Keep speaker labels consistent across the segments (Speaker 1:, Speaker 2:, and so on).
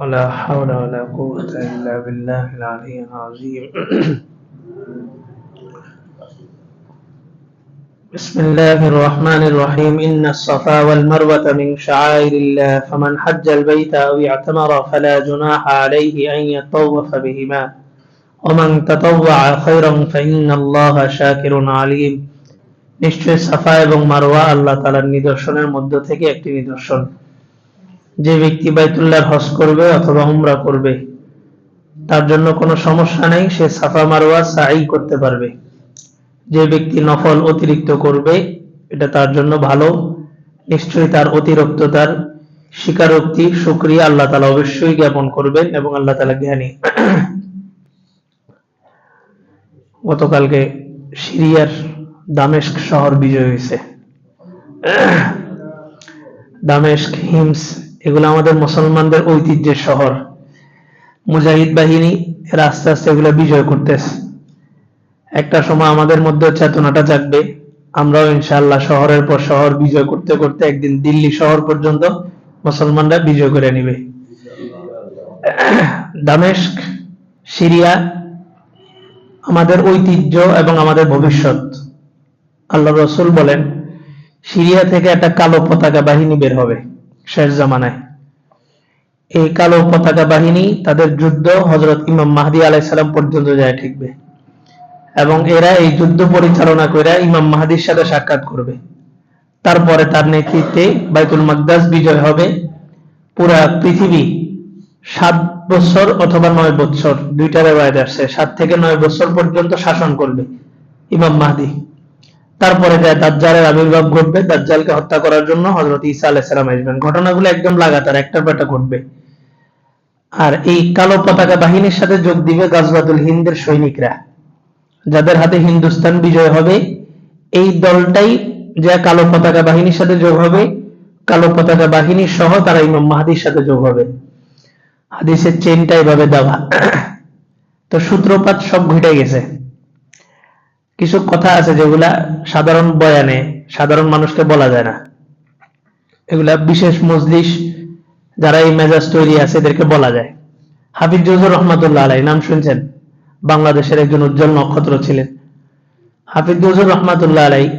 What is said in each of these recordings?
Speaker 1: ولا حول ولا قوة إلا بالله العلي العظيم بسم الله الرحمن الرحيم إن الصفا والمروة من شعائر الله فمن حج البيت أو اعتمر فلا جناح عليه أن يطوف بهما ومن تطوع خيرا فإن الله شاكر عليم নিশ্চয় সাফা এবং মারওয়া আল্লাহ তালার নিদর্শনের মধ্য থেকে একটি নিদর্শন যে ব্যক্তি বাইতুল্লাহ হজ করবে অথবা উমরা করবে, তার জন্য কোনো সমস্যা নেই, সে সাফা মারওয়া সাই করতে পারবে। যে ব্যক্তি নফল অতিরিক্ত করবে, এটা তার জন্য ভালো। নিশ্চয়ই তার অতিরিক্ততার স্বীকারোক্তি সুক্রিয়া আল্লাহ তালা অবশ্যই জ্ঞাপন করবেন এবং আল্লাহ তালা জ্ঞানী। গতকালকে সিরিয়ার দামেস্ক শহর বিজয় হয়েছে। দামেস্ক হিমস এগুলো আমাদের মুসলমানদের ঐতিহ্যের শহর। মুজাহিদ বাহিনী এরা আস্তে আস্তে এগুলো বিজয় করতেছে। একটা সময় আমাদের মধ্যে চেতনাটা জাগবে। আমরাও ইনশাআল্লাহ শহরের পর শহর বিজয় করতে করতে একদিন দিল্লি শহর পর্যন্ত মুসলমানরা বিজয় করে নিবে। দামেস্ক, সিরিয়া আমাদের ঐতিহ্য এবং আমাদের ভবিষ্যৎ। আল্লাহ রসুল বলেন, সিরিয়া থেকে একটা কালো পতাকা বাহিনী বের হবে। শেষ জামানায়। এই কালো পতাকা বাহিনী তাদের যুদ্ধ হজরত ইমাম মাহদি আলাইসালাম পর্যন্ত যায় ঠিকবে। এবং এরা এই যুদ্ধ পরিচালনা করে ইমাম মাহাদির সাথে সাক্ষাৎ করবে। তারপরে তার নেতৃত্বে বাইতুল মাকদাস বিজয় হবে। পুরা পৃথিবী সাত বছর অথবা নয় বছর দুইটা রেওয়ায়ত আসছে সাত থেকে নয় বছর পর্যন্ত শাসন করবে ইমাম মাহদি। তারপরে যায় দাজ্জালের আবির্ভাব ঘটবে, দাজ্জালকে হত্যা করার জন্য হজরত ঈসা আলাইসালাম আসবেন। ঘটনাগুলো একদম লাগাতার, একটার পর একটা ঘটবে। আর এই কালো পতাকা বাহিনীর সাথে যোগ দিবে গাজবাতুল হিন্দের সৈনিকরা। যাদের হাতে হিন্দুস্তান বিজয় হবে, এই দলটাই যা কালো পতাকা বাহিনীর সাথে যোগ হবে, কালো পতাকা বাহিনী সহ তারা ইমাম মাহাদির সাথে যোগ হবে। হাদিসের চেনটা এভাবে দেওয়া। তো সূত্রপাত সব ঘটে গেছে। কিছু কথা আছে যেগুলা সাধারণ বয়ানে, সাধারণ মানুষকে বলা যায় না। এগুলা বিশেষ মজলিস যারা এই মেজাজ তৈরি আছে এদেরকে বলা যায়। হাফিজ জুজুর রহমাতুল্লাহ আলাই নাম শুনছেন? বাংলাদেশের একজন উজ্জ্বল নক্ষত্র ছিলেন। হাফিজ জুজুর রহমাতুল্লাহ আলাই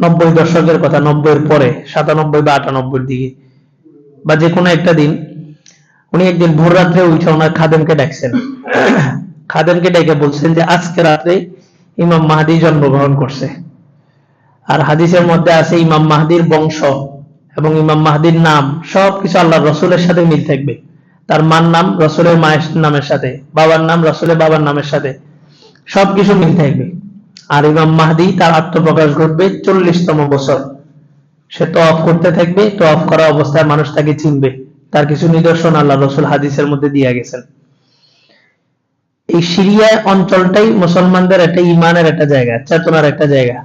Speaker 1: নব্বই দশকের কথা, নব্বইয়ের পরে, সাতানব্বই বা আটানব্বইয়ের দিকে, বা যে কোনো একটা দিন, উনি একদিন ভোর রাত্রে উঠে ওনার খাদেমকে ডাকছেন। খাদেমকে ডেকে বলছেন যে, আজকে রাত্রে ইমাম মাহাদি জন্মগ্রহণ করছে। আর হাদিসের মধ্যে আছে ইমাম মাহাদির বংশ এবং ইমাম মাহাদির নাম, সবকিছু আল্লাহ রসুলের সাথে মিল থাকবে। তার মার নাম রসুলের মায়ের নামের সাথে, বাবার নাম রসুলের বাবার নামের সাথে সবকিছু মিল থাকবে। আর ইমাম মাহাদি তার আত্মপ্রকাশ ঘটবে চল্লিশতম বছর। সে তো অফ করতে থাকবে তো অফ করা অবস্থায় মানুষ তাকে চিনবে। তার কিছু নিদর্শন আল্লাহ রসুল হাদিসের মধ্যে দিয়ে গেছেন। এই সিরিয়া অঞ্চলটাই মুসলমানদের একটা ইমানের একটা জায়গা, চেতনার একটা জায়গা।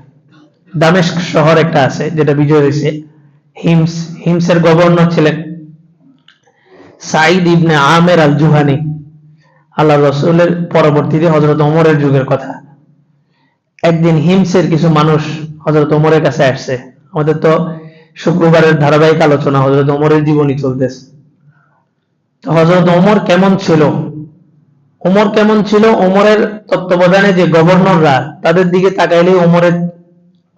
Speaker 1: দামেস্ক শহর একটা আছে, যেটা বিজয় হয়েছে। হিমস, হিমসের গভর্নর ছিলেন সাইদ ইবনে আমের আল জুহানি আল্লাহ রসুলের পরবর্তীতে হজরত ওমরের যুগের কথা। একদিন হিমসের কিছু মানুষ হজরত ওমরের কাছে আসছে। আমাদের তো শুক্রবারের ধারাবাহিক আলোচনা হজরত ওমরের জীবনী চলতেছে। হজরত ওমর কেমন ছিল? ওমর কেমন ছিল? ওমরের তত্ত্বাবধানে যে গভর্নররা, তাদের দিকে তাকাইলে ওমরের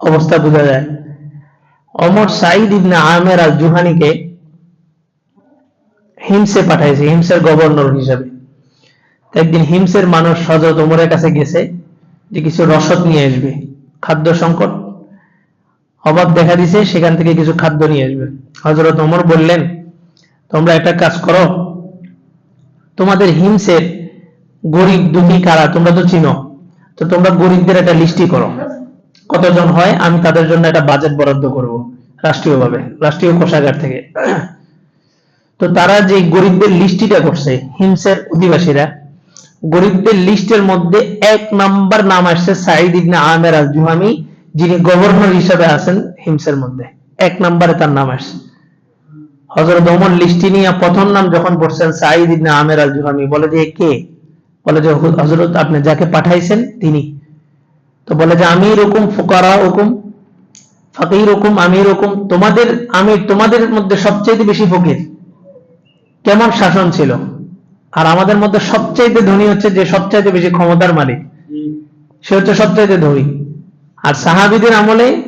Speaker 1: অবস্থা বোঝা যায়। অমর সাইদ ইবনে আমের আল জুহানিকে হিমসে পাঠাইছে, হিমসের গভর্নর হিসাবে। একদিন হিমসের মানুষ হজরত ওমরের কাছে গেছে যে কিছু রসদ নিয়ে আসবে, খাদ্য সংকট। অভাব দেখা দিছে, সেখান থেকে কিছু খাদ্য নিয়ে আসবে। হজরত ওমর বললেন, তোমরা একটা কাজ করো, তোমাদের হিমসের গরিব দুঃখী কারা? তোমরা তো চিনো। তো তোমরা গরিবদের একটা লিস্টি করো। কতজন হয়? আমি তাদের জন্য একটা বাজেট বরাদ্দ করব রাষ্ট্রীয়ভাবে, রাষ্ট্রীয় কোষাগার থেকে। তো তারা যে গরিবদের লিস্টিটা করছে, হিমসের অধিবাসীরা, গরিবদের লিস্টের মধ্যে এক নাম্বার নাম আসছে সাইদ ইবনে আমের আল জুহামি যিনি গভর্নর হিসেবে আছেন হিমসের মধ্যে। এক নাম্বারে তার নাম আসছে। হজরত ওমর লিস্টি নিয়ে প্রথম নাম যখন পড়ছেন সাইদ ইবনে আমের আল জুহামি বলে যে কে? বলে যে হজরত আপনি যাকে পাঠাইছেন তিনি। তো বলে যে আমি এরকম ফুকারা হুকুম ফাকির হুকুম আমি এরকম তোমাদের আমি তোমাদের মধ্যে সবচেয়ে বেশি ফকির। কেমন শাসন ছিল? আর আমাদের মধ্যে সবচাইতে ধনী হচ্ছে যে সবচাইতে বেশি ক্ষমতার মালিক। সে হচ্ছে সবচাইতে ধনী। আর সাহাবিদের আমলে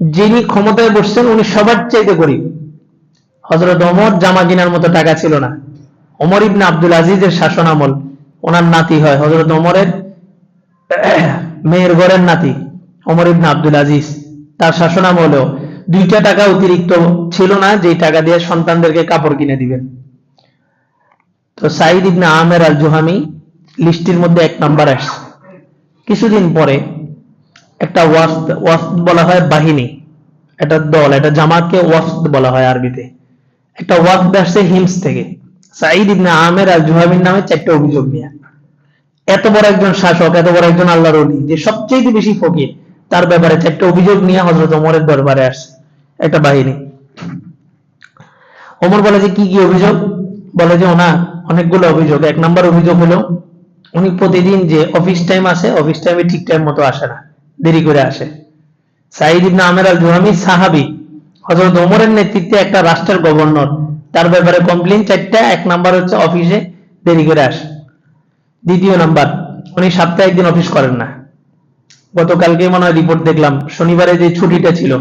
Speaker 1: যিনি ক্ষমতায় বসছেন, উনি সবার চাইতে গরিব। হজরত অমর জামা কিনার মতো টাকা ছিল না। ওমর ইবনে আব্দুল আজিজের শাসন আমল ওনার নাতি হয় হজরত ওমরের মেয়ের ঘরের নাতি, ওমর ইবনে আব্দুল আজিজ। তার শাসন আমলেও দুইটা টাকা অতিরিক্ত ছিল না, যেই টাকা দিয়ে সন্তানদেরকে কাপড় কিনে দিবেন তো সাইদ ইবনে আমের আল জুহামি লিস্টের মধ্যে এক নাম্বার আসছে। কিছুদিন পরে একটা ওয়াসদ ওয়াসদ বলা হয় বাহিনী, একটা দল, একটা জামাতকে ওয়াসদ বলা হয় আরবিতে। একটা ওয়াসদ আসছে হিমস থেকে। সাইদ ইবনে আমের আল জুহামির নামে চারটা অভিযোগ নিয়ে। এত বড় একজন শাসক, এত বড় একজন আল্লাহর অলি যে সবচেয়ে বেশি ফকির, তার ব্যাপারে চারটা অভিযোগ নিয়ে হজরত ওমরের দরবারে আসছে। একটা বাহিনী। ওমর বলে যে, কি কি অভিযোগ? বলে যে ওনার অনেকগুলো অভিযোগ। এক নম্বর অভিযোগ হলো, উনি প্রতিদিন যে অফিস টাইম আছে অফিস টাইমে ঠিক টাইম মতো আসে না, দেরি করে আসে। সাইদ ইবনে আমের আল জুহামি সাহাবি হজরত ওমরের নেতৃত্বে একটা রাষ্ট্রের গভর্নর তার ব্যাপারে কমপ্লেইন চারটা, এক নাম্বার হচ্ছে অফিসে দেরি করে আসে। দ্বিতীয় নাম্বার উনি সপ্তাহে একদিন অফিস করেন না। গতকালকে মনে হয় রিপোর্ট দেখলাম, শনিবারে যে ছুটিটা ছিল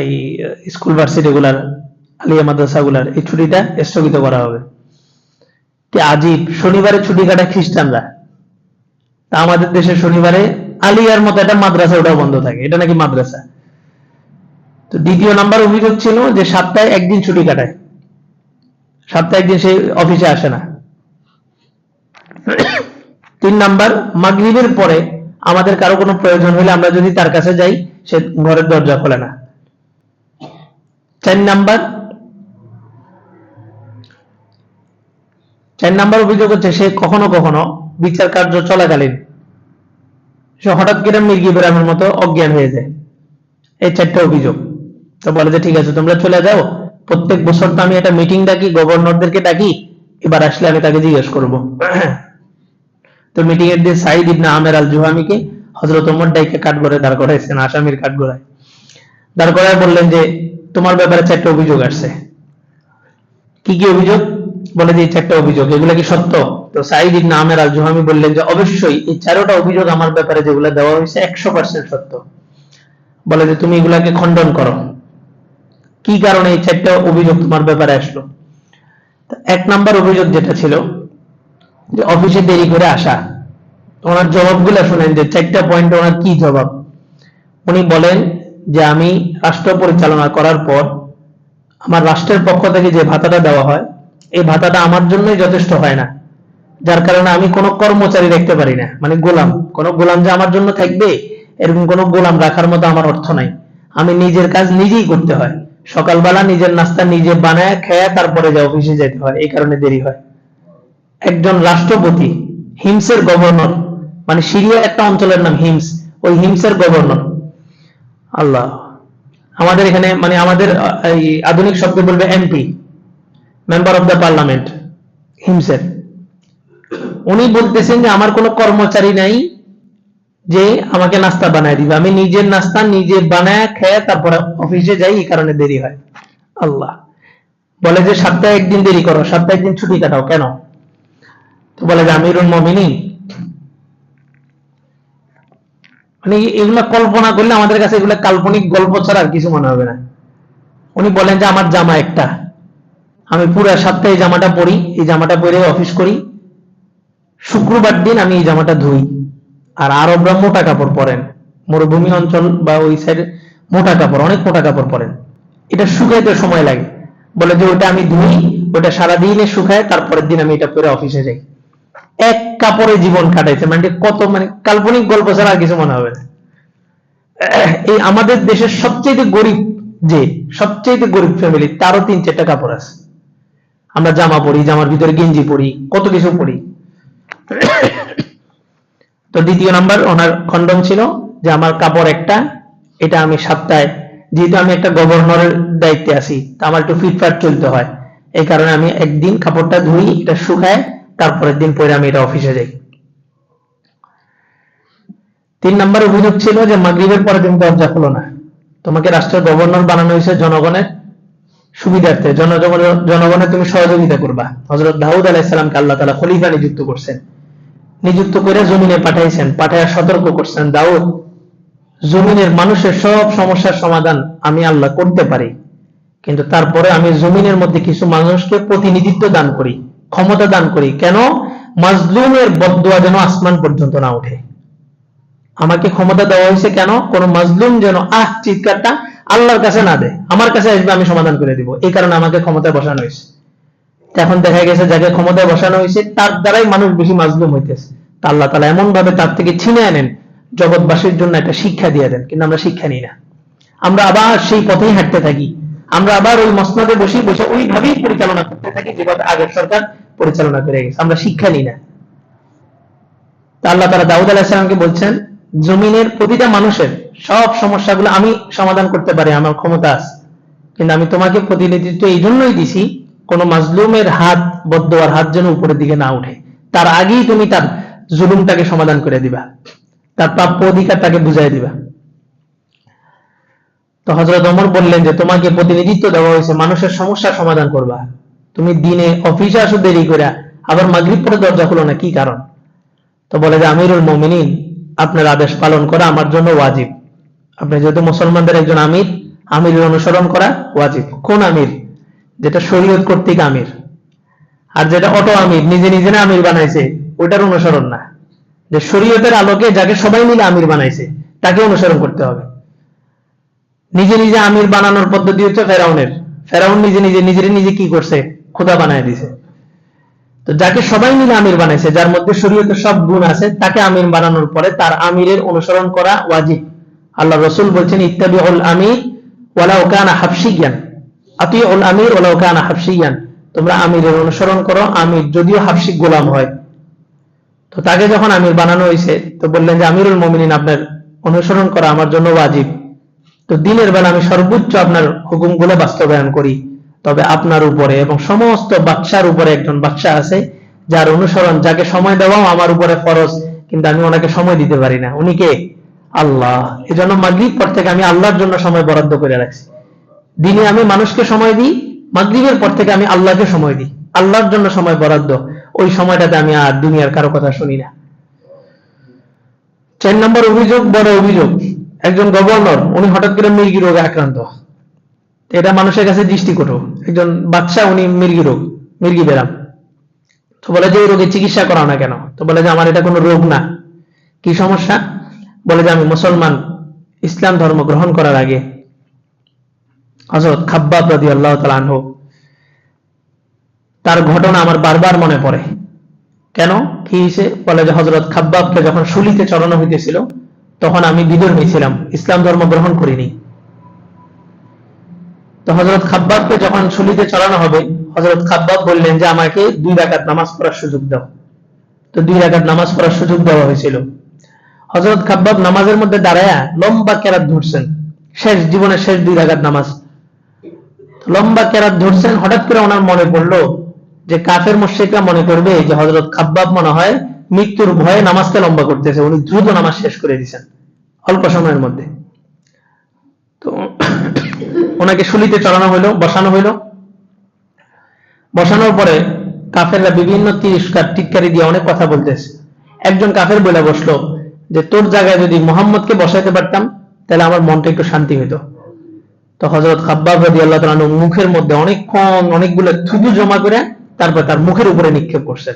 Speaker 1: এই স্কুল ভার্সিটি গুলার, আলিয়া মাদ্রাসা গুলার, এই ছুটিটা স্থগিত করা হবে। আজীব, শনিবারে ছুটি কাটায় খ্রিস্টানরা। তা আমাদের দেশে শনিবারে আলিয়ার মতো একটা মাদ্রাসা ওটাও বন্ধ থাকে, এটা নাকি মাদ্রাসা? তো দ্বিতীয় নাম্বার অভিযোগ ছিল যে সপ্তাহে একদিন ছুটি কাটায়। সপ্তাহে একদিন সে অফিসে আসে না। তিন নাম্বার, মাগরিবের পরে আমাদের কারও কোনো প্রয়োজন হলে আমরা যদি তার কাছে যাই, সে ঘরের দরজা খোলে না। চার নাম্বার চার নাম্বার অভিযোগ হচ্ছে সে কখনো কখনো বিচার কার্য চলাকালীন সে হঠাৎ করে মির্গি বেরামের মতো অজ্ঞান হয়ে যায়। এই চারটা অভিযোগ। তো বলে যে, ঠিক আছে, তোমরা চলে যাও। প্রত্যেক বছর তো আমি একটা মিটিং ডাকি গভর্নরদেরকে ডাকি, এবার আসলে আমি তাকে জিজ্ঞেস করব। তো মিটিং এর দিয়ে সাইদ ইবনে আমের আল জুহামিকে হজরত ওমর ডাইকে কাঠগড়ায় দাঁড় করাইছেন আসামির কাঠগড়ায়। দাঁড় করায় বললেন যে, তোমার ব্যাপারে চারটা অভিযোগ আসছে। কি কি অভিযোগ? বলে যে চারটা অভিযোগ, এগুলো কি সত্য? তো সাইদ ইবনে আমের আল জুহামি বললেন যে, অবশ্যই, এই চারোটা অভিযোগ আমার ব্যাপারে যেগুলো দেওয়া হয়েছে একশো পার্সেন্ট সত্য। বলে যে, তুমি এগুলাকে খণ্ডন করো। কি কারণে এই চারটা অভিযোগ তোমার ব্যাপারে আসলো? এক নাম্বার অভিযোগ যেটা ছিল যে অফিসে দেরি করে আসা। ওনার জবাবগুলো শুনেন যে চারটা পয়েন্ট ওনার কি জবাব? উনি বলেন যে আমি রাষ্ট্র পরিচালনা করার পর আমার রাষ্ট্রের পক্ষ থেকে যে ভাতাটা দেওয়া হয়, এই ভাতাটা আমার জন্যই যথেষ্ট হয় না। যার কারণে আমি কোনো কর্মচারী রাখতে পারি না মানে গোলাম। কোনো গোলাম যে আমার জন্য থাকবে, এরকম কোনো গোলাম রাখার মতো আমার অর্থ নাই। আমি নিজের কাজ নিজেই করতে হয়। সকালবেলা নিজের নাস্তা নিজে বানায়, খেয়ে তারপরে যা অফিসে যেতে হয়, এই কারণে দেরি হয়। একজন রাষ্ট্রপতি, হিমসের গভর্নর মানে সিরিয়া একটা অঞ্চলের নাম হিমস, ওই হিমসের গভর্নর। আল্লাহ, আমাদের এখানে মানে আমাদের এই আধুনিক শব্দ বলবে MP member of the parliament হিমসের। উনি বলতেছেন যে, আমার কোনো কর্মচারী নাই যে আমাকে নাস্তা বানায় দিবে। আমি নিজের নাস্তা নিজে বানায় খেয়ে তারপরে অফিসে যাই, এই কারণে দেরি হয়। আল্লাহ। বলে যে, সপ্তাহে একদিন দেরি করো, সপ্তাহে একদিন ছুটি কাটাও, কেন? তো বলে যে, আমিরুল মমিনী মানে এগুলা কল্পনা করলে আমাদের কাছে এগুলা কাল্পনিক গল্প ছাড়া আর কিছু মনে হবে না। উনি বলেন যে, আমার জামা একটা। আমি পুরো সপ্তাহে জামাটা পরি, এই জামাটা পরে অফিস করি। শুক্রবার দিন আমি এই জামাটা ধুই। আর আরবরা মোটা কাপড় পরেন। মরুভূমি অঞ্চল বা ওই সাইডে মোটা কাপড়, অনেক মোটা কাপড় পরেন। এটা শুকাইতে সময় লাগে। বলে যে ওটা আমি ধুই ওটা সারাদিনে শুকায়, তারপরের দিন আমি এটা পরে অফিসে যাই। এক কাপড়ে জীবন কাটাইছে। মানে কত মানে কাল্পনিক গল্প ছাড়া আর কিছু মনে হবে না। এই আমাদের দেশের সবচেয়ে গরিব যে সবচেয়ে গরিব ফ্যামিলি তারও তিন চারটা কাপড় আছে। আমরা জামা পরি, জামার ভিতরে গেঞ্জি পরি, কত কিছু পরি। তো দ্বিতীয় নাম্বার, ওনার খণ্ডন ছিল যে আমার কাপড় একটা, এটা আমি সপ্তাহে যেহেতু আমি একটা গভর্নরের দায়িত্বে আছি, তা আমার একটু ফিটফাট চলতে হয়। এই কারণে আমি একদিন কাপড়টা ধুই, এটা শুকায়, তারপরের দিন পরে আমি এটা অফিসে যাই। তিন নম্বর অভিযোগ ছিল যে মাগরিবের পরে তুমি দরজা খুলো না। তোমাকে রাষ্ট্রের গভর্নর বানানো হয়েছে জনগণের সুবিধার্থে। জনগণের জনগণের তুমি সহযোগিতা করবা। হজরত দাউদ আলাইসালামকে আল্লাহ তালা খলিফা নিযুক্ত করছেন। নিযুক্ত করে জমিনে পাঠাইছেন, পাঠায় সতর্ক করছেন, দাউদ, জমিনের মানুষের সব সমস্যার সমাধান আমি আল্লাহ করতে পারি, কিন্তু তারপরে আমি জমিনের মধ্যে কিছু মানুষকে প্রতিনিধিত্ব দান করি, ক্ষমতা দান করি। কেন? মাজলুমের বদুয়া যেন আসমান পর্যন্ত না ওঠে। আমাকে ক্ষমতা দেওয়া হয়েছে কেন? কোন মাজলুম যেন, আহ, চিৎকারটা আল্লাহর কাছে না দেয় আমার কাছে আসবে, আমি সমাধান করে দিব। এই কারণে আমাকে ক্ষমতায় বসানো হয়েছে। এখন দেখা গেছে যাকে ক্ষমতায় বসানো হয়েছে, তার দ্বারাই মানুষ বেশি মাজলুম হইতেছে। তা আল্লাহ তালা এমন ভাবে তার থেকে ছিনে আনেন, জগৎবাসীর জন্য একটা শিক্ষা দিয়ে দেন, কিন্তু আমরা শিক্ষা নিই না। আমরা আবার সেই পথেই হাঁটতে থাকি। আমরা আবার ওই মসনদে বসে বসে ওইভাবেই পরিচালনা করতে থাকি যেভাবে আগের সরকার পরিচালনা করে গেছে। আমরা শিক্ষা নিই না। তা আল্লাহ তারা দাউদ আলাহিসামকে বলছেন, জমিনের প্রতিটা মানুষের সব সমস্যাগুলো আমি সমাধান করতে পারি, আমার ক্ষমতা আছে। কিন্তু আমি তোমাকে প্রতিনিধিত্ব এই জন্যই দিছি কোন মাজলুমের হাত বদ্দোয়ার হাত যেন উপরের দিকে না উঠে। তার আগেই তুমি তার জুলুমটাকে সমাধান করে দিবা। তার প্রাপ্য অধিকার তাকে বুঝাই দিবা। তো হজরত অমর বললেন যে, তোমাকে প্রতিনিধিত্ব দেওয়া হয়েছে, মানুষের সমস্যার সমাধান করবা। তুমি দিনে অফিসে আসো দেরি করে আবার মাগরিব পরে দরজা খুলো না, কি কারণ? তো বলে যে, আমিরুল মমিনিন, আপনার আদেশ পালন করা আমার জন্য ওয়াজিব। আপনি যেহেতু মুসলমানদের একজন আমির, আমিরের অনুসরণ করা ওয়াজিব। কোন আমির? যেটা শরীয়ত কর্তৃক আমির। আর যেটা অটো আমির, নিজে নিজে না আমির বানাইছে ওটার অনুসরণ না। যে শরীয়তের আলোকে যাকে সবাই মিলে আমির বানাইছে, তাকে অনুসরণ করতে হবে। নিজে নিজে আমির বানানোর পদ্ধতি হচ্ছে ফেরাউনের। ফেরাউন নিজে নিজে, নিজের নিজে কি করছে? খোদা বানায় দিছে। তো যাকে সবাই মিলে আমির বানাইছে, যার মধ্যে শরীয়তের সব গুণ আছে, তাকে আমির বানানোর পরে তার আমিরের অনুসরণ করা ওয়াজিব। আল্লাহ রসুল বলছেন ইত্যাদি উল আমির ওয়ালা ওকানা হাফসিয়ান আতি উল আমির ওয়ালা ওকানা হাফসিয়ান। তোমরা আমিরের অনুসরণ করো, আমির যদিও হাফসিক গোলাম হয়। তো তাকে যখন আমির বানানো হয়েছে, তো বললেন যে, আমিরুল মমিনিন, আপনার অনুসরণ করা আমার জন্য ওয়াজিব। তো দিনের বেলা আমি সর্বোচ্চ আপনার হুকুমগুলো বাস্তবায়ন করি। তবে আপনার উপরে এবং সমস্ত বাচ্চার উপরে একজন বাচ্চা আছে, যার অনুসরণ, যাকে সময় দেওয়াও আমার উপরে ফরজ, কিন্তু আমি ওনাকে সময় দিতে পারি না। উনি কে? আল্লাহ। এই জন্য মাগরীব পর থেকে আমি আল্লাহর জন্য সময় বরাদ্দ করে রাখছি। দিনে আমি মানুষকে সময় দিই, মাগরীবের পর থেকে আমি আল্লাহকে সময় দিই। আল্লাহর জন্য সময় বরাদ্দ। ওই সময়টাতে আমি আর দুনিয়ার কারও কথা শুনি না। চার নম্বর অভিযোগ, বড় অভিযোগ। একজন গভর্নর, উনি হঠাৎ করে মির্গি রোগে আক্রান্ত। এটা মানুষের কাছে দৃষ্টিকটু। একজন বাচ্চা উনি মির্গি রোগ, মির্গি বেরাম। তো বলে যে এই রোগের চিকিৎসা করাও না কেন? তো বলে যে, আমার এটা কোনো রোগ না। কি সমস্যা? বলে যে, আমি মুসলমান, ইসলাম ধর্ম গ্রহণ করার আগে হজরত খাব্বাব রাদি আল্লাহ তালাহ তার ঘটনা আমার বারবার মনে পড়ে। কেন? কি হয়েছে বলে যে হজরত খাব্বাবকে যখন শুলিতে চড়ানো হইতেছিল, তখন আমি বিধর্মী ছিলাম, ইসলাম ধর্ম গ্রহণ করিনি। তো হজরত খাব্বাবকে যখন শুলিতে চড়ানো হবে হজরত খাব্বাব বললেন যে, আমাকে দুই রাকাত নামাজ পড়ার সুযোগ দাও। তো দুই রাকাত নামাজ পড়ার সুযোগ দেওয়া হয়েছিল। হজরত খাব্বাব নামাজের মধ্যে দাঁড়ায়া লম্বা কেরাত ধরছেন। শেষ, জীবনের শেষ দুই রাকাত নামাজ। লম্বা কেরাত ধরছেন হঠাৎ করে ওনার মনে পড়ল যে কাফের মুশ্রিকরা মনে করবে যে হজরত খাব্বাব মনে হয় মৃত্যুর ভয়ে নামাজকে লম্বা করতেছে, উনি দ্রুত নামাজ শেষ করে দিয়েছেন, অল্প সময়ের মধ্যে। তো ওনাকে শুলিতে চড়ানো হইল বসানো হইল বসানোর পরে কাফেররা বিভিন্ন তিরস্কার, টিটকারি দিয়ে অনেক কথা বলতেছে। একজন কাফের বলে বসল যে, তোর জায়গায় যদি মোহাম্মদকে বসাইতে পারতাম, তাহলে আমার মনটা একটু শান্তি হইতো। তো হজরত খাব্বাব রাদি আল্লাহ তালু মুখের মধ্যে অনেকক্ষণ অনেকগুলো থুতু জমা করে তারপর তার মুখের উপরে নিক্ষেপ করছেন।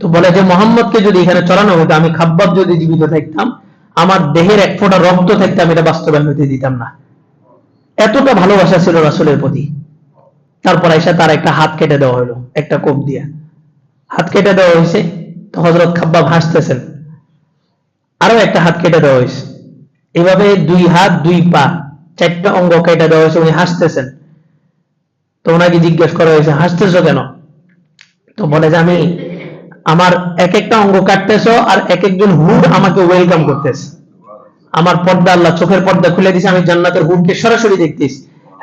Speaker 1: তো বলে যে, মোহাম্মদকে যদি এখানে চড়ানো হতো আমি খাব্বাব যদি জীবিত থাকতাম, আমার দেহের এক ফোঁটা রক্ত থাকতে আমি এটা বাস্তবায়ন হতে দিতাম না। এতটা ভালোবাসা ছিল রাসুলের প্রতি। তারপর এসে তার একটা হাত কেটে দেওয়া হলো একটা কোপ দিয়ে। হাত কেটে দেওয়া হয়েছে তো হজরত খাব্বাব হাসতেছেন। আরও একটা হাত কেটে দেওয়া হয়েছে এভাবে দুই হাত, দুই পা চারটা অঙ্গ কেটে দেওয়া হয়েছে, উনি হাসতেছেন। তো ওনাকে জিজ্ঞেস করা হয়েছে, হাসতেছো কেন? তো বলে যে আমি আমার এক একটা অঙ্গ কাটতেছো আর এক একজন হুড আমাকে ওয়েলকাম করতেছে। আমার পর্দা আল্লাহ চোখের পর্দা খুলে দিছে, আমি জান্নাতের হুডকে সরাসরি দেখতেছি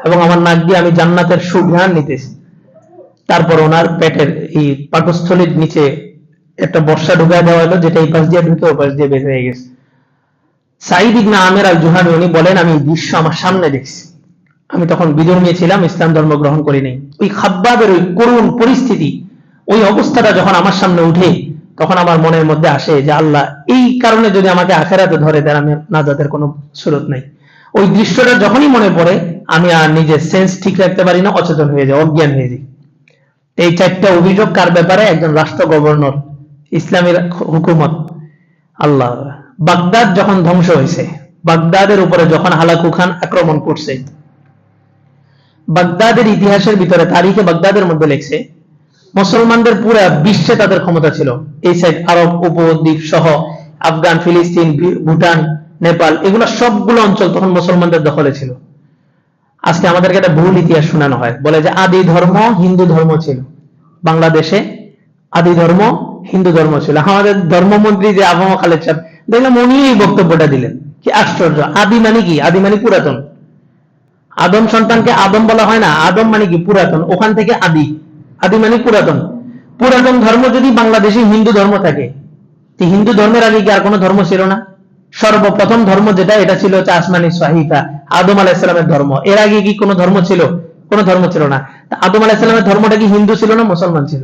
Speaker 1: এবং আমার নাক দিয়ে আমি জান্নাতের সুঘ্রাণ নিতেছি। তারপর ওনার পেটের এই পাকস্থলীর নিচে একটা বর্ষা ঢুকায় দেওয়া হলো, যেটা এই পাশ দিয়ে ঢুকে ও পাশ দিয়ে বের হয়ে গেছে। সাইদ ইবনে আমের আল জুহানি উনি বলেন, আমি দৃশ্য আমার সামনে দেখছি। আমি তখন বিধর্মী ছিলাম ইসলাম ধর্ম গ্রহণ করিনি ওই খাব্বাবের ওই করুণ পরিস্থিতি, ওই অবস্থাটা যখন আমার সামনে উঠে, তখন আমার মনের মধ্যে আসে যে আল্লাহ, এই কারণে যদি আমাকে আখেরাতে ধরে দেন, আমি নাজাতের কোনো সুরত নাই। ওই দৃশ্যটা যখনই মনে পড়ে, আমি আর নিজের সেন্স ঠিক রাখতে পারি না, অচেতন হয়ে যায় অজ্ঞান হয়ে যায় এই চারটা অভিযোগ কার ব্যাপারে? একজন রাষ্ট্র গভর্নর, ইসলামের হুকুমত। আল্লাহ, বাগদাদ যখন ধ্বংস হয়েছে, বাগদাদের উপরে যখন হালাকু খান আক্রমণ করছে, বাগদাদের ইতিহাসের ভিতরে, তারিখে বাগদাদের মধ্যে লেখছে, মুসলমানদের পুরো বিশ্বে তাদের ক্ষমতা ছিল। এই সাইড আরব উপদ্বীপ সহ আফগান, ফিলিস্তিন ভুটান, নেপাল, এগুলো সবগুলো অঞ্চল তখন মুসলমানদের দখলে ছিল। আজকে আমাদেরকে একটা ভুল ইতিহাস শোনানো হয়। বলে যে আদি ধর্ম হিন্দু ধর্ম ছিল। বাংলাদেশে আদি ধর্ম, হিন্দু ধর্ম ছিল। আমাদের ধর্মমন্ত্রী যে আবহাওয়া খালেদ সাহেব, দেখলাম উনি এই বক্তব্যটা দিলেন। কি আশ্চর্য। আদি মানে কি? আদি মানে পুরাতন। আদম সন্তানকে আদম বলা হয় না, আদম মানে কি? পুরাতন। ওখান থেকে আদি। আদি মানে পুরাতন। পুরাতন ধর্ম যদি বাংলাদেশে হিন্দু ধর্ম থাকে হিন্দু ধর্মের আগে কি আর কোনো ধর্ম ছিল না? সর্বপ্রথম ধর্ম যেটা, এটা ছিল হচ্ছে আসমানি সাহিতা আদম আলাহিসামের ধর্ম। এর আগে কি কোনো ধর্ম ছিল? কোনো ধর্ম ছিল না। আদম আলাহিসামের ধর্মটা কি হিন্দু ছিল না মুসলমান ছিল?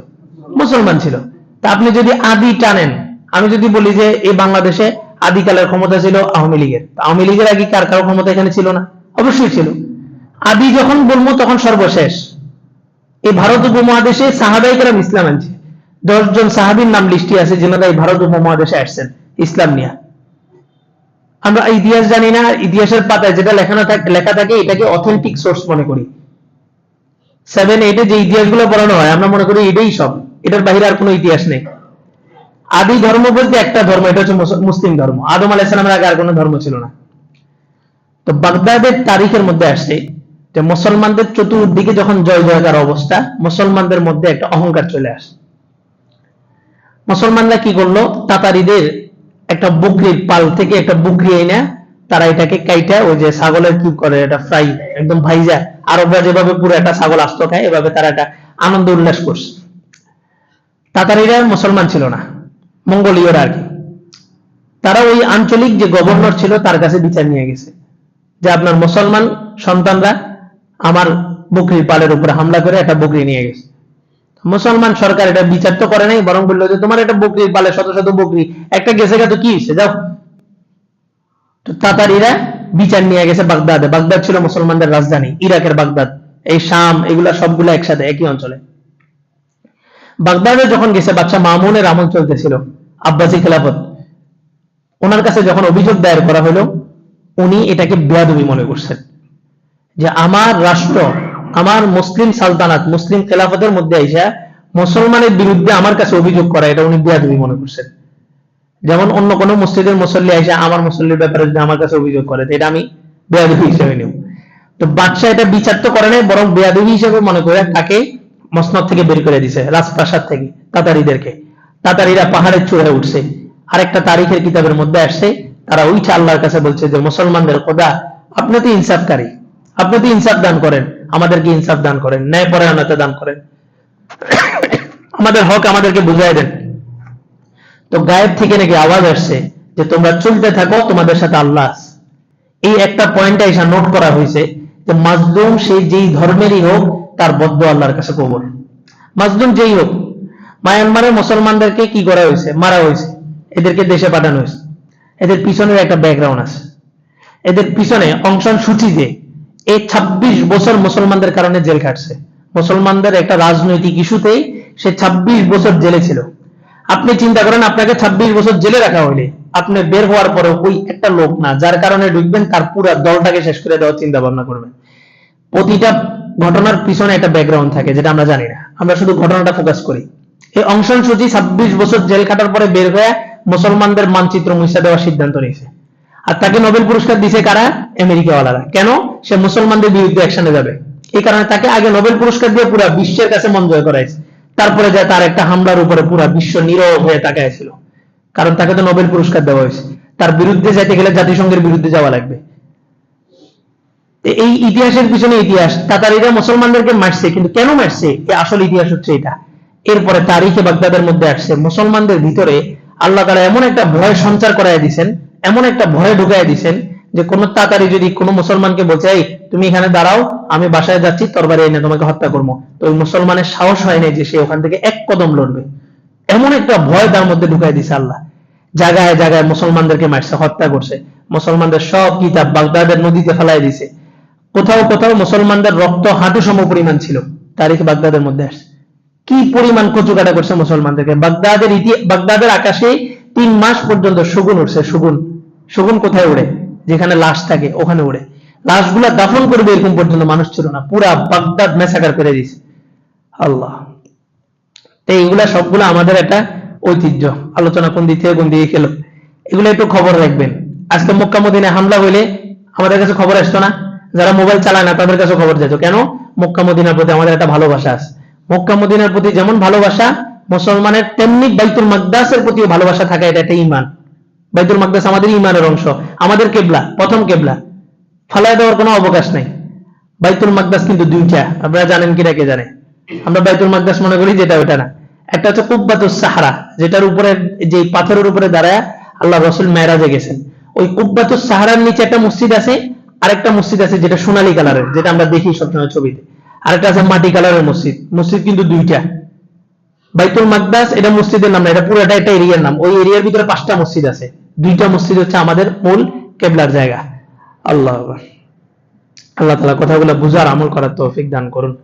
Speaker 1: মুসলমান ছিল। তা আপনি যদি আদি টানেন, আমি যদি বলি যে এই বাংলাদেশে আদিকালের ক্ষমতা ছিল আওয়ামী লীগের। আওয়ামী লীগের আগে কার কারও ক্ষমতা এখানে ছিল না? অবশ্যই ছিল। আদি যখন বলব তখন সর্বশেষ। এই ভারত উপমহাদেশে সাহাবাই সাহাবাইকেরাম ইসলাম আনছে। দশজন সাহাবীর নাম লিস্টে আছে যেনারা এই ভারত উপমহাদেশে আসছেন, ইসলাম নিয়ে। আমরা ইতিহাস জানি না, ইতিহাসের পাতায় যেটা লেখানো থাকে লেখা থাকে এটাকে অথেন্টিক সোর্স মনে করি। সেভেন এইটে যে ইতিহাসগুলো পড়ানো হয়, আমরা মনে করি এটাই সব। এটার বাইরে আর কোনো ইতিহাস নেই। আদি ধর্ম বলতে একটা ধর্ম, এটা হচ্ছে মুসলিম ধর্ম। আদম আলাইসালামের আগে আর কোনো ধর্ম ছিল না। তো বাগদাদের তারিখের মধ্যে আসছে যে মুসলমানদের চতুর্দিকে যখন জয় জয়কার অবস্থা, মুসলমানদের মধ্যে একটা অহংকার চলে আসে মুসলমানরা কি করল? তাতারিদের একটা বকরির পাল থেকে একটা বকরি এনে তারা এটাকে কাইটা, ওই যে ছাগলের কি করে, এটা ফ্রাই, একদম ভাইজা। আরবরা যেভাবে পুরো একটা ছাগল আস্ত খায়, এভাবে তারা একটা আনন্দ উল্লাস করছে। তাতারিরা মুসলমান ছিল না, মঙ্গোলীয়রা আর কি। তারা ওই আঞ্চলিক যে গভর্নর ছিল, তার কাছে বিচার নিয়ে গেছে। যে আপনার মুসলমান সন্তানরা আমার বকরির পালের উপরে হামলা করে একটা বকরি নিয়ে গেছে। মুসলমান সরকার এটা বিচার তো করে নাই, বরং বলল যে তোমার একটা বকরির পালে শত শত বকরি, একটা গেছে গা তো কি হয়েছে? যাও। তো তাতারিরা বিচার নিয়ে গেছে বাগদাদে। বাগদাদ ছিল মুসলমানদের রাজধানী, ইরাকের বাগদাদ। এই শাম, এগুলা সবগুলো একসাথে, একই অঞ্চলে। বাগদাদে যখন গেছে বাচ্চা মামুনের আমল চলতেছিল আব্বাসি খেলাফত, ওনার কাছে যখন অভিযোগ দায়ের করা হলো, উনি এটাকে বেয়াদবি মনে করছেন। যে আমার রাষ্ট্র, আমার মুসলিম সালতানাত, মুসলিম খেলাফতের মধ্যে আইসা মুসলমানের বিরুদ্ধে আমার কাছে অভিযোগ করা, এটা উনি বেয়াদবি মনে করছেন। যেমন অন্য কোনো মসজিদের মুসল্লি আইসা আমার মুসল্লির ব্যাপারে যদি আমার কাছে অভিযোগ করে এটা আমি বেয়াদবি হিসেবে নিব। তো বাদশাহ এটা বিচার তো করে নাই, বরং বেয়াদবি হিসেবে মনে করে তাকে মসনদ থেকে বের করে দিছে, রাজপ্রাসাদ থেকে, তাতারিদেরকে। তাতারিরা পাহাড়ের চূড়ায় উঠছে। আরেকটা তারিখের কিতাবের মধ্যে আসছে, তারা উইঠা আল্লাহর কাছে বলছে যে, মুসলমানদের খোদা, আপনি তো ইনসাফকারী। আপনি তো ইনসাফ দান করেন। আমাদেরকে ইনসাফ দান করেন, ন্যায় পরায়ণতা দান করেন। আমাদের হক আমাদেরকে বুঝাই দেন। তো গায়েব থেকে নাকি আওয়াজ আসছে যে, তোমরা চলতে থাকো, তোমাদের সাথে আল্লাহ। এই একটা পয়েন্টটা এসে নোট করা হয়েছে যে, মাজলুম সে যেই ধর্মেরই হোক তার বদ্ধ আল্লাহর কাছে কবর মাজলুম যেই হোক, মায়ানমারে মুসলমানদেরকে কি করা হয়েছে? মারা হয়েছে। এদেরকে দেশে পাঠানো হয়েছে। এদের পিছনের একটা ব্যাকগ্রাউন্ড আছে। এদের পিছনে অংশন সূচি যে এই ২৬ বছর মুসলমানদের কারণে জেল খাটছে। মুসলমানদের একটা রাজনৈতিক ইস্যুতেই সে ২৬ বছর জেলে ছিল। আপনি চিন্তা করেন, আপনাকে ২৬ বছর জেলে রাখা হইলে আপনি বের হওয়ার পরে ওই একটা লোক না, যার কারণে ঢুকবেন, তার পুরো দলটাকে শেষ করে দেওয়ার চিন্তা ভাবনা করবেন। প্রতিটা ঘটনার পিছনে একটা ব্যাকগ্রাউন্ড থাকে, যেটা আমরা জানি না। আমরা শুধু ঘটনাটা ফোকাস করি। এই অংশন সূচি ছাব্বিশ বছর জেল কাটার পরে বের হয়ে মুসলমানদের মানচিত্র মুছে দেওয়ার সিদ্ধান্ত নিয়েছে। আর তাকে নোবেল পুরস্কার দিছে কারা? আমেরিকাওয়ালারা। কেন? সে মুসলমানদের বিরুদ্ধে অ্যাকশনে যাবে। এই কারণে তাকে আগে নোবেল পুরস্কার দিয়ে পুরো বিশ্বের কাছে মন জয় করাইছে। তারপরে যায় তার একটা হামলার উপরে পুরো বিশ্ব নীরব হয়ে তাকাইছিল কারণ তাকে তো নোবেল পুরস্কার দেওয়া হয়েছে। তার বিরুদ্ধে যেতে গেলে জাতিসংঘের বিরুদ্ধে যাওয়া লাগবে। এই ইতিহাসের পিছনে ইতিহাস। তাতারিরা মুসলমানদেরকে মারছে, কিন্তু কেন মারছে? আসল ইতিহাস হচ্ছে এটা। এরপরে তারিখে বাগদাদের মধ্যে আসছে। মুসলমানদের ভিতরে আল্লাহ তারা এমন একটা ভয় সঞ্চার করাই দিছেন, এমন একটা ভয় ঢুকাই দিছেন যে কোনো তাড়াতাড়ি যদি কোনো মুসলমানকে বলছে, এই, তুমি এখানে দাঁড়াও, আমি বাসায় যাচ্ছি তরবারি এনে তোমাকে হত্যা করব। তো ওই মুসলমানের সাহস হয় নাই যে সে ওখান থেকে এক কদম লড়বে। এমন একটা ভয় তার মধ্যে ঢুকাই দিছে আল্লাহ। জায়গায় জায়গায় মুসলমানদেরকে মারছে, হত্যা করছে। মুসলমানদের সব কিতাব বাগদাদের নদীতে ফেলাই দিছে। কোথাও কোথাও মুসলমানদের রক্ত হাঁটু সম পরিমাণ ছিল। তারিখ বাগদাদের মধ্যে আসছে। কি পরিমাণ কচুকাটা করছে মুসলমানদেরকে? বাগদাদের ইতি বাগদাদের আকাশে তিন মাস পর্যন্ত শগুন উঠছে শগুন। শগুন কোথায় উড়ে? যেখানে লাশ থাকে, ওখানে উড়ে। লাশগুলা দাফন করবে এরকম পর্যন্ত মানুষ ছিল না। পুরা বাগদাদ মেসাকার করে দিয়েছে। আল্লাহ। তো এইগুলা সবগুলো আমাদের একটা ঐতিহ্য। আলোচনা কোন দিক থেকে কোন দিকে খেলো এগুলো একটু খবর রাখবেন। আজকে মক্কা হামলা হইলে আমাদের কাছে খবর আসতো না? যারা মোবাইল চালায় না, তাদের কাছে খবর যেত। কেন? মক্কা মদিনার প্রতি আমাদের একটা ভালোবাসা আছে। মক্কা মদিনার প্রতি যেমন ভালোবাসা, মুসলমানের তেমনি বাইতুল মাকদাসের প্রতিও ভালোবাসা থাকা এটা একটা ইমান বাইতুল মাকদাস আমাদের ইমানের অংশ, আমাদের কেবলা, প্রথম কেবলা। ফালায় দেওয়ার কোনো অবকাশ নাই। বাইতুল মাকদাস কিন্তু দুইটা, আপনারা জানেন কিনা কে জানে? আমরা বাইতুল মাকদাস মনে করি যেটা ওটা না। একটা হচ্ছে কুব্বাতুস সাহারা, যেটার উপরে, যে পাথরের উপরে দাঁড়ায় আল্লাহ রসুল মেরাজে গেছেন। ওই কুব্বাতুস সাহারার নিচে একটা মসজিদ আছে আরেকটা মসজিদ আছে যেটা সোনালী কালারের যেটা আমরা দেখি সবসময় ছবিতে। আরেকটা আছে মাটি কালারের মসজিদ। মসজিদ কিন্তু দুইটা। বাইতুল মাকদাস, এটা মসজিদের নাম না, এটা পুরোটা একটা এরিয়ার নাম। ওই এরিয়ার ভিতরে পাঁচটা মসজিদ আছে। দুইটা মসজিদ হচ্ছে আমাদের মূল কেবলার জায়গা। আল্লাহ। আল্লাহ তালা কথাগুলো বুঝার আমল করার তৌফিক দান করুন।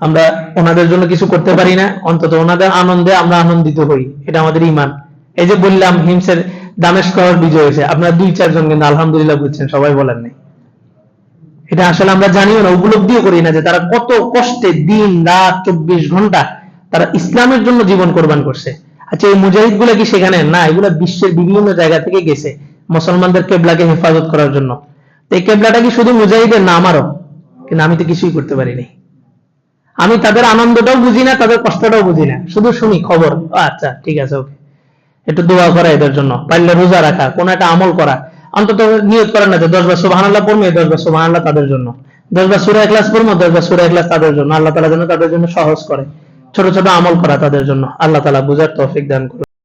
Speaker 1: আমরা ওনাদের জন্য কিছু করতে পারি না। অন্তত ওনাদের আনন্দে আমরা আনন্দিত হই। এটা আমাদের ইমান এই যে বললাম, হিমসের দামেশ করার বিজয় হয়েছে। আপনারা দুই চারজন কিন্তু আলহামদুলিল্লাহ বুঝছেন, সবাই বলেন নাই। এটা আসলে আমরা জানিও না, উপলব্ধিও করি না যে তারা কত কষ্টে দিন, রাত, চব্বিশ ঘণ্টা তারা ইসলামের জন্য জীবন কোরবান করছে। আচ্ছা এই মুজাহিদগুলা কি সেখানে? না, এগুলা বিশ্বের বিভিন্ন জায়গা থেকে গেছে মুসলমানদের কেবলাকে হেফাজত করার জন্য। এই কেবলাটা কি শুধু মুজাহিদের না, আমারও? কিন্তু আমি তো কিছুই করতে পারিনি আমি তাদের আনন্দটাও বুঝি না, তাদের কষ্টটাও বুঝি না। শুধু শুনি, খবর। আচ্ছা ঠিক আছে, ওকে। একটু দোয়া করা এদের জন্য। পারলে রোজা রাখা, কোন একটা আমল করা। অন্তত নিয়োগ করেন না যে দশ বার সুবাহ আল্লাহ পড়বে দশ বার সুবাহ আল্লাহ তাদের জন্য। দশ বার সুরা ক্লাস পড়ব, দশ বার সুরা ক্লাস তাদের জন্য। আল্লাহ তালা যেন তাদের জন্য সহজ করে, ছোট ছোট আমল করা তাদের জন্য। আল্লাহ তালা বুঝার তৌফিক দান করুন।